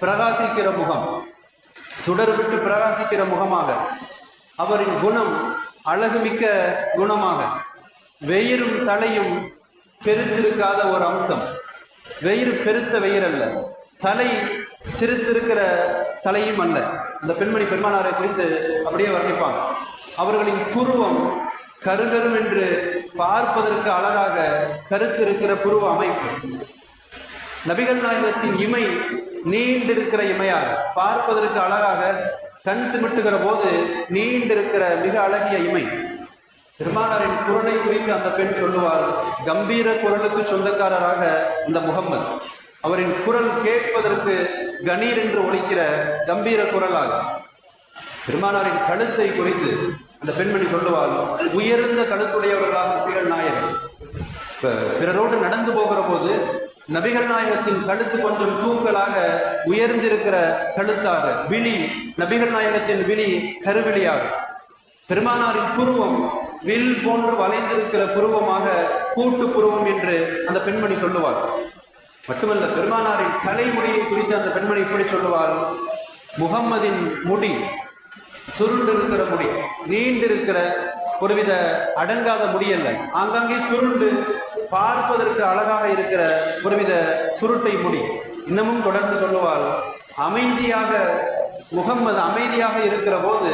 பிரகாசிக்கிற முகம். சுடர் விட்டு பிரகாசிக்கிற முகமாக. அவரின் குணம் அழகுமிக்க குணமாக. வெயிரும் தலையும் பெருத்திருக்காத ஒரு அம்சம். வெயிறு பெருத்த வெயிர் அல்ல தலை சிரித்திருக்கிற தலையும் அல்ல. அந்த பெண்மணி பெருமானாரை குறித்து அப்படியே வர்ணிப்பாங்க. அவர்களின் புருவம் கருகரும் என்று பார்ப்பதற்கு அழகாக கருத்திருக்கிற புருவ அமைப்பு. நபிகள் நாயகத்தின் இமை நீண்டிருக்கிற இமையாக. பார்ப்பதற்கு அழகாக கண் சிமிட்டுகிற போது நீண்டிருக்கிற மிக அழகிய இமை. பெருமானாரின் குரலை குறித்து அந்த பெண் சொல்லுவார். கம்பீர குரலுக்கு சொந்தக்காரராக இந்த முகம்மது. அவரின் குரல் கேட்பதற்கு கணீர் என்று ஒழிக்கிற கம்பீர குரலாக. பெருமானாரின் கழுத்தை குறித்து அந்த பெண்மணி சொல்லுவார். உயர்ந்த கழுத்துடையவர்களாக திகழ் நாயகர் இப்ப பிறரோடு நடந்து போகிற போது நபிகள் நாயகத்தின் கழுத்து கொஞ்சம் தூக்கலாக உயர்ந்திருக்கிற கழுத்தாக விழி நபிகள் நாயகத்தின் விழி கருவிழியாக. பெருமானாரின் புருவம் வில் போன்று வளைந்திருக்கிற புருவமாக கூட்டு புருவம் என்று அந்த பெண்மணி சொல்லுவார் மட்டுமல்ல பெருமானாரின் தலைமுடியை குறித்து அந்த பெண்மணி இப்படி சொல்லுவார் முகம்மதின் முடி சுருண்டிருக்கிற முடி நீண்டிருக்கிற ஒருவித அடங்காத முடி ஆங்காங்கே சுருண்டு பார்ப்பதற்கு அழகாக இருக்கிற ஒருவித சுருட்டை முடி. இன்னமும் தொடர்ந்து சொல்லுவாள் அமைதியாக முகம்மது அமைதியாக இருக்கிற போது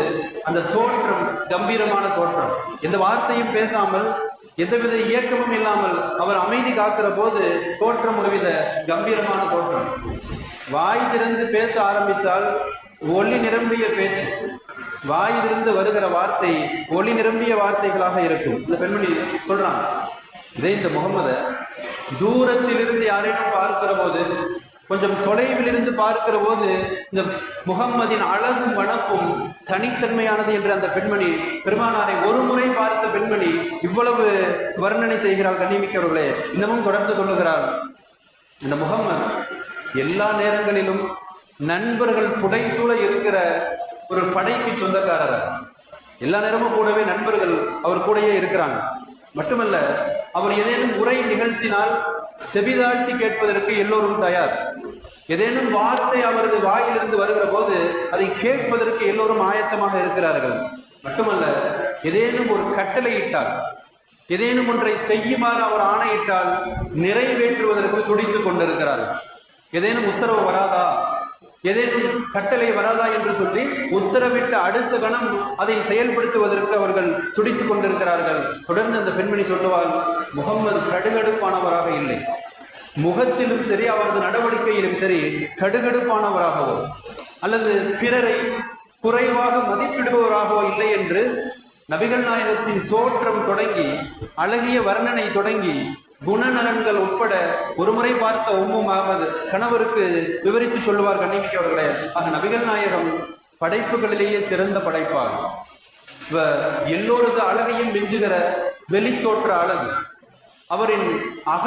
அந்த தோற்றம் கம்பீரமான தோற்றம். எந்த வார்த்தையும் பேசாமல் எந்தவித இயக்கமும் இல்லாமல் அவர் அமைதி காக்கிற போது தோற்றம் ஒருவித கம்பீரமான தோற்றம். வாய் திறந்து பேச ஆரம்பித்தால் ஒளி நிரம்பிய பேச்சு. வாயிலிருந்து வருகிற வார்த்தை ஒளி நிரம்பிய வார்த்தைகளாக இருக்கும். இந்த பெண்மணி சொல்றான் இதே இந்த முகமதை தூரத்திலிருந்து யாரேனும் பார்க்கிற போது கொஞ்சம் தொலைவில் இருந்து பார்க்கிற போது இந்த முகம்மதின் அழகும் வனப்பும் தனித்தன்மையானது என்று அந்த பெண்மணி பெருமானாரை ஒரு முறை பார்த்த பெண்மணி இவ்வளவு வர்ணனை செய்கிறாள் கண்ணிமிக்கவர்களே இன்னமும் தொடர்ந்து சொல்லுகிறாள் இந்த முகம்மது எல்லா நேரங்களிலும் நண்பர்கள் புடைசூழ இருக்கிற ஒரு படைக்கு சொந்தக்காரர். எல்லா நேரமும் கூடவே நண்பர்கள் அவர் கூடயே இருக்கிறாங்க. மட்டுமல்ல அவர் ஏதேனும் உரை நிகழ்த்தினால் செவிதாட்டி கேட்பதற்கு எல்லோரும் தயார். ஏதேனும் வார்த்தை அவரது வாயிலிருந்து வருகிற போது அதை கேட்பதற்கு எல்லோரும் ஆயத்தமாக இருக்கிறார்கள். மட்டுமல்ல ஏதேனும் ஒரு கட்டளையிட்டார் ஏதேனும் ஒன்றை செய்யுமாறு அவர் ஆணையிட்டால் நிறைவேற்றுவதற்கு துடித்து கொண்டிருக்கிறார்கள் ஏதேனும் உத்தரவு வராதா? ஏதேனும் கட்டளை வராதா என்று சொல்லி உத்தரவிட்ட அடுத்த கணம் அதை செயல்படுத்துவதற்கு அவர்கள் துடித்து கொண்டிருக்கிறார்கள். தொடர்ந்து அந்த பெண்மணி சொல்லுவார் முகம்மது கடுகடுப்பானவராக இல்லை. முகத்திலும் சரி அவரது நடவடிக்கையிலும் சரி கடுகடுப்பானவராகவோ அல்லது பிறரை குறைவாக மதிப்பிடுபவராகவோ இல்லை என்று நபிகள் நாயகத்தின் தோற்றம் தொடங்கி அழகிய வர்ணனை தொடங்கி குணநலன்கள் உட்பட ஒருமுறை பார்த்த உம்மு அகமது கணவருக்கு விவரித்து சொல்லுவார் கண்ணிமிக்கவர்களே ஆக நபிகள் நாயகம் படைப்புகளிலேயே சிறந்த படைப்பார். இவ எல்லோரது அழகையும் மிஞ்சுகிற வெளித்தோற்ற அழகு. அவரின் அக